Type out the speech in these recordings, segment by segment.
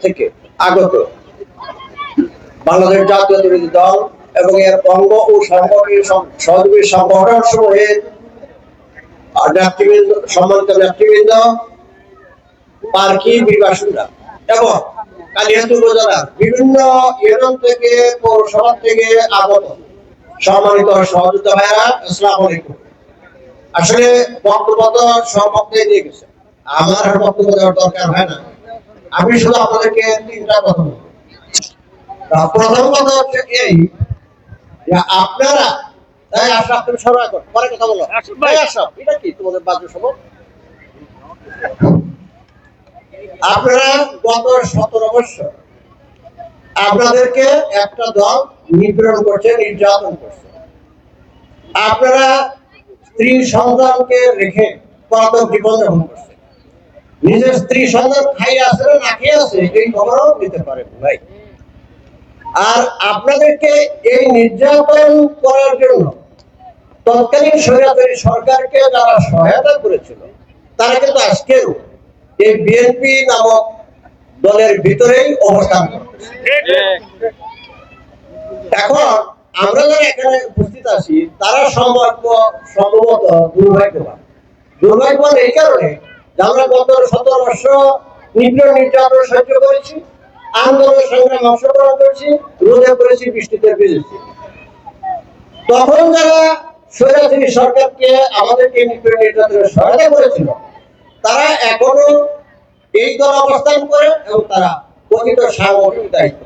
থেকে আগত বাংলাদেশ জাতীয়তাবাদী দল এবং এর অঙ্গ ও সংগঠনের সহ- সহযোগী সংগঠন সমূহের নেতৃবৃন্দ, সম্মানিত নেতৃবৃন্দ, পার্কি বিবাসীরা এবং উপজেলার বিভিন্ন ইউনিয়ন থেকে পৌরসভা থেকে আগত সম্মানিত সহযোগিতা ভাইরা আসসালামু আলাইকুম। আসলে বক্তব্য তো দিয়ে গেছে। আমার আর বক্তব্য দেওয়ার দরকার হয় না। আমি শুধু আপনাদেরকে তিনটা কথা বলব। প্রথম কথা হচ্ছে এই যে আপনারা তাই আশরাফ তুমি সরকার কর পরে কথা বলো এটা কি তোমাদের বাজে সবক আপনারা গত সতেরো বছর আপনাদেরকে একটা দল নিপীড়ন করছে, নির্যাতন করছে। আপনারা স্ত্রী সন্তানকে রেখে কত করছে। নিজের স্ত্রী সন্তান খাই আছে না খেয়ে আছে এই খবরও দিতে ভাই আর আপনাদেরকে এই নির্যাতন করার জন্য তৎকালীন সরকারকে যারা সহায়তা করেছিল, তারা কিন্তু আজকেও এই বিএনপি নামক দলের ভিতরেই অবস্থান এখন আমরা যারা এখানে উপস্থিত আছি তারা সম্ভাব্য সম্ভবত দুর্ভাগ্যবান। দুর্ভাগ্যবান এই কারণে আমরা গত সতেরো বর্ষ নিপীড়ন নির্যাতন সহ্য করেছি আন্দোলন সংগ্রামে অংশগ্রহণ করেছি রোদে করেছি বৃষ্টিতে ভিজেছি। তখন যারা স্বৈরাচারী সরকারকে আমাদেরকে নিপীড়ন নির্যাতনের সহায়তা করেছিল তারা এখনও এই দল অবস্থান করে এবং তারা প্রকৃত সাংগঠনিক দায়িত্ব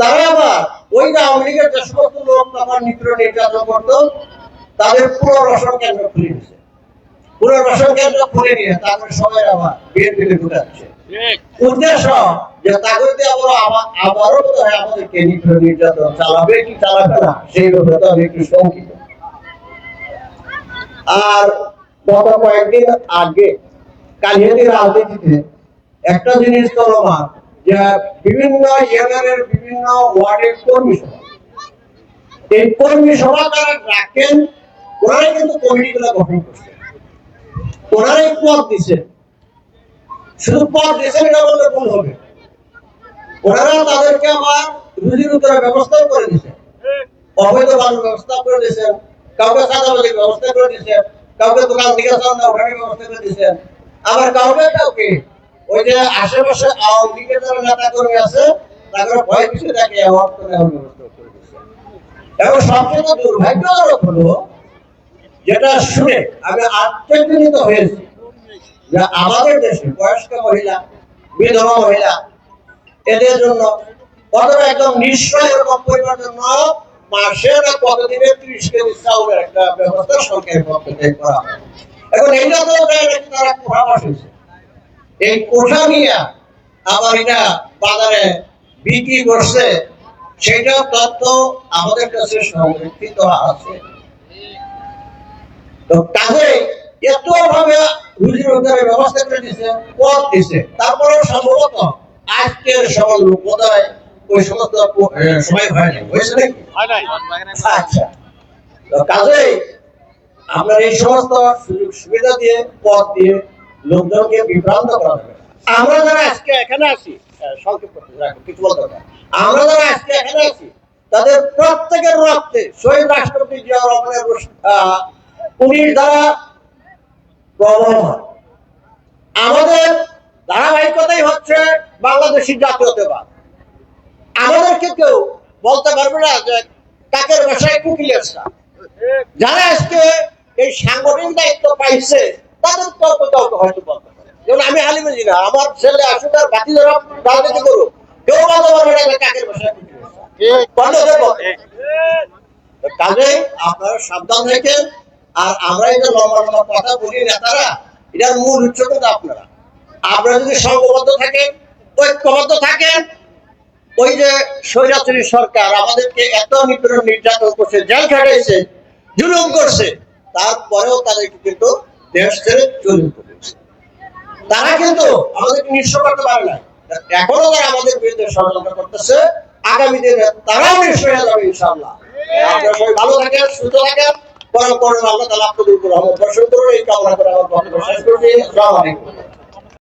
তারা আবার ওই আওয়ামী লীগের যে সমস্ত লোক তখন নিপীড়ন নির্যাতন করতো, তাদের পুনর্বাসন কেন্দ্র খুলে দিয়েছে। পুনর্বাসন কেন্দ্র খুলে নিয়ে তারপরে সবাই আবার বিএনপিতে ঢুকাচ্ছে উদ্দেশ্য যে আবার আবার আবারও হয় আমাদেরকে নিপীড়ন নির্যাতন চালাবে কি চালাবে না, সেই ব্যাপারে তো আমি একটু শঙ্কিত। আর গত কয়েকদিন আগে কালিহাতি রাজনীতিতে একটা জিনিস চলমান যে বিভিন্ন ইউনিয়নের বিভিন্ন ওয়ার্ডের কর্মী এই কর্মী সভা যারা রাখেন, ওনারাই কিন্তু কমিটিগুলো গঠন করছে। ওনারাই পদ দিছে শুধু পদ দিছে এটা বললে ভুল হবে। ওনারা তাদেরকে আবার রুজি রোজগারের ব্যবস্থাও করে দিছে অবৈধ ব্যবস্থা করে দিয়েছেন কাউকে সাদাবাজির ব্যবস্থা করে দিয়েছেন কাউকে দোকান থেকে চান্দা ওঠানোর ব্যবস্থা করে দিয়েছেন আবার কাউকে কাউকে, ওই যে আশেপাশে আওয়ামী লীগের নেতা কর্মী আছে, তাদের ভয় পিছিয়ে তাকে এবং সবচেয়ে দুর্ভাগ্যজনক হলো, যেটা শুনে আমি আশ্চর্যজনিত হয়েছি যে আমাদের দেশে বয়স্ক মহিলা, বিধবা মহিলা, এদের জন্য অথবা একদম নিশ্চয় এরকম পরিবার জন্য মাসে কতদিনে ত্রিশ কেজি চাউলের একটা ব্যবস্থা সরকারের পক্ষ থেকে করা এখন তো তারা এই নিয়ে আবার এটা বাজারে বিক্রি করছে সেটা তথ্য আমাদের কাছে সংরক্ষিত আছে। তো কাজে এত ভাবে রুজি রোজগারের ব্যবস্থা করে দিছে পথ দিছে তারপরে সম্ভবত আজকের সব লোক বোধহয় ওই প- সময় হয় না হয়েছে নাকি আচ্ছা। কাজেই আপনার এই সমস্ত সুযোগ সুবিধা দিয়ে পথ দিয়ে লোকজনকে বিভ্রান্ত করা না। আমরা যারা আজকে এখানে আছি কিছু বলতে আমরা যারা আজকে এখানে আছি তাদের প্রত্যেকের রক্তে শহীদ রাষ্ট্রপতি জিয়া রহমানের পুলিশ দ্বারা প্রবহমান আমাদের ধারাবাহিকতাই হচ্ছে বাংলাদেশি জাতীয়তাবাদ। আমাদেরকে কেউ বলতে পারবে না যে কাকের ভাষায় কুকিলের যারা আজকে এই সাংগঠনিক দায়িত্ব পাইছে, তাদের কাউকে কাউকে হয়তো বলতে যেমন আমি হালিমে না আমার ছেলে আসুক আর বাকি যারা রাজনীতি করুক, কেউ বলতে পারবে না কাকের। তো কাজেই আপনারা সাবধান থাকেন, আর আমরা যে লম্বা লম্বা কথা বলি নেতারা, এটার মূল কিন্তু আপনারা। আপনারা যদি সংঘবদ্ধ থাকেন, ঐক্যবদ্ধ থাকেন ওই যে স্বৈরাচারী সরকার আমাদেরকে এত নিপীড়ন, নির্যাতন করছে, জেল খাটাইছে, জুলুম করছে, তারপরেও তাদেরকে কিন্তু দেশ ছেড়ে চলে তারা কিন্তু আমাদেরকে নিঃস্ব করতে পারে না। এখনও তারা আমাদের বিরুদ্ধে ষড়যন্ত্র করতেছে। আগামী দিনে তারাও নিশ্চয় হয়ে যাবে, ইনশাআল্লাহ। আপনারা সবাই ভালো থাকেন, সুস্থ থাকেন। পরম করুন আল্লাহ তালা আপনাদের উপর রহমত বর্ষণ করুন। এই কামনা করে আমার বক্তব্য শেষ করছি। আসসালামু আলাইকুম।